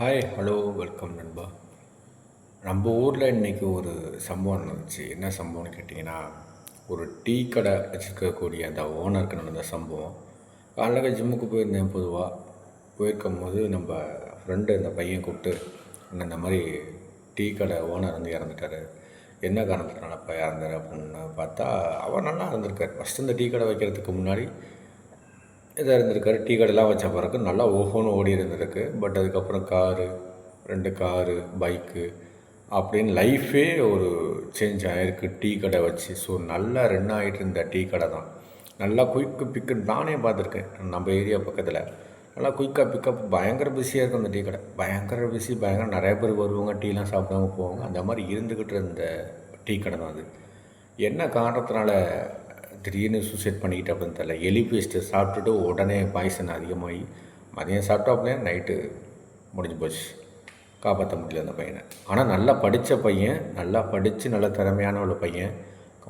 Hi hello welcome நண்பா. நம்ம ஊரில் இன்றைக்கி ஒரு சம்பவம் நடந்துச்சு. என்ன சம்பவம்னு கேட்டிங்கன்னா ஒரு டீ கடை வச்சுருக்கக்கூடிய அந்த ஓனருக்கு நடந்த சம்பவம். காலைல ஜிம்முக்கு போயிருந்தேன் பொதுவாக போயிருக்கும் போது நம்ம ஃப்ரெண்டு அந்த பையன் கூப்பிட்டு இந்த மாதிரி டீ கடை ஓனர் வந்து இறந்துட்டாரு. என்ன காரணத்தினால இப்போ இறந்தார்? அப்படின்னு பார்த்தா அவர் நல்லா இருந்திருக்கார். ஃபஸ்ட்டு இந்த டீ கடை வைக்கிறதுக்கு முன்னாடி இதாக இருந்திருக்காரு. டீ கடைலாம் வச்ச பிறகு நல்லா ஓஹோன்னு ஓடி இருந்திருக்கு. பட் அதுக்கப்புறம் காரு ரெண்டு காரு பைக்கு அப்படின்னு லைஃபே ஒரு சேஞ்ச் ஆகிருக்கு டீ கடை வச்சு. ஸோ நல்லா ரன் ஆகிட்டு இருந்த டீ கடை தான். நல்லா குயிக்கு பிக்குன்னு நானே பார்த்துருக்கேன். நம்ம ஏரியா பக்கத்தில். நல்லா குயிக்காக பிக்கப் பயங்கர பிஸியாக இருக்கும் அந்த டீ கடை. பயங்கர பிஸி பயங்கர நிறைய பேர் வருவாங்க டீலாம் சாப்பிடுவாங்க போவாங்க. அந்த மாதிரி இருந்துக்கிட்டு இருந்த டீ கடை தான் அது. என்ன காரணத்தினால திடீர்னு சூசைட் பண்ணிக்கிட்டு அப்படின்னு தெரில எலி பேஸ்ட்டு சாப்பிட்டுட்டு உடனே பாய்சன் அதிகமாகி மதியம் சாப்பிட்டாப்புலே நைட்டு முடிஞ்சு போச்சு. காப்பாற்ற முடியல அந்த பையனை. ஆனால் நல்லா படித்த பையன் நல்லா படித்து நல்ல திறமையான ஒரு பையன்.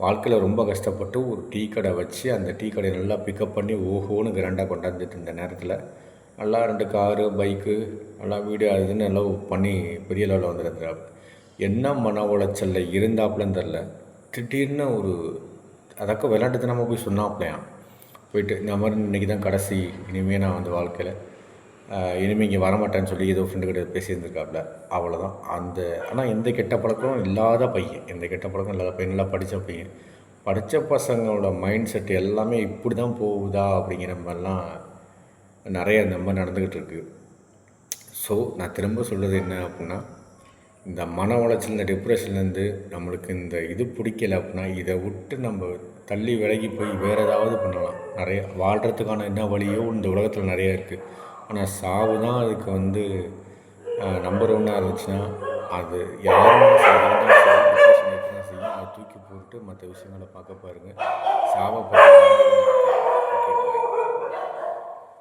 வாழ்க்கையில் ரொம்ப கஷ்டப்பட்டு ஒரு டீ கடை வச்சு அந்த டீ கடையை நல்லா பிக்கப் பண்ணி ஓஹோன்னு கிராண்டாக கொண்டாந்துட்டு இருந்த நேரத்தில் நல்லா ரெண்டு காரு பைக்கு நல்லா வீடியோ அது இதுன்னு நல்லா பண்ணி பெரிய லெவலில் வந்துருந்தார். என்ன மன உளைச்சலில் இருந்தாப்புலன்னு தெரில திடீர்னு ஒரு அதக்க விளையாட்டுத்தனமா போய் சொன்னாப்லையாம் போயிட்டு இந்த மாதிரி இன்றைக்கி தான் கடைசி இனிமேல் நான் வந்து வாழ்க்கையில் இனிமேல் இங்கே வரமாட்டேன்னு சொல்லி ஏதோ ஃப்ரெண்டு கிட்ட பேசியிருந்துருக்காப்புல அவ்வளோதான் அந்த ஆனால் எந்த கெட்ட பழக்கம் இல்லாத பையன் எந்த கெட்ட பழக்கம் இல்லாத பையன் நல்லா படித்த பையன். படித்த பசங்களோட மைண்ட் செட் எல்லாமே இப்படி தான் போகுதா அப்படிங்கிற மாதிரிலாம் நிறைய இந்த மாதிரி நடந்துக்கிட்டு இருக்குது ஸோ நான் திரும்ப சொல்கிறது என்ன அப்படின்னா இந்த மன உளைச்சல் இந்த டிப்ரெஷன்லேருந்து நம்மளுக்கு இந்த இது பிடிக்கல அப்படின்னா இதை விட்டு நம்ம தள்ளி விலகி போய் வேறு ஏதாவது பண்ணலாம். நிறைய வாழ்கிறதுக்கான என்ன வழியோ இந்த உலகத்தில் நிறையா இருக்குது ஆனால் சாவு தான் அதுக்கு வந்து நம்பர் ஒன்னாக இருந்துச்சுன்னா அது யாரும் செய்யும் அதை தூக்கி போட்டு மற்ற விஷயங்களை பார்க்க பாருங்கள் சாவை பற்றி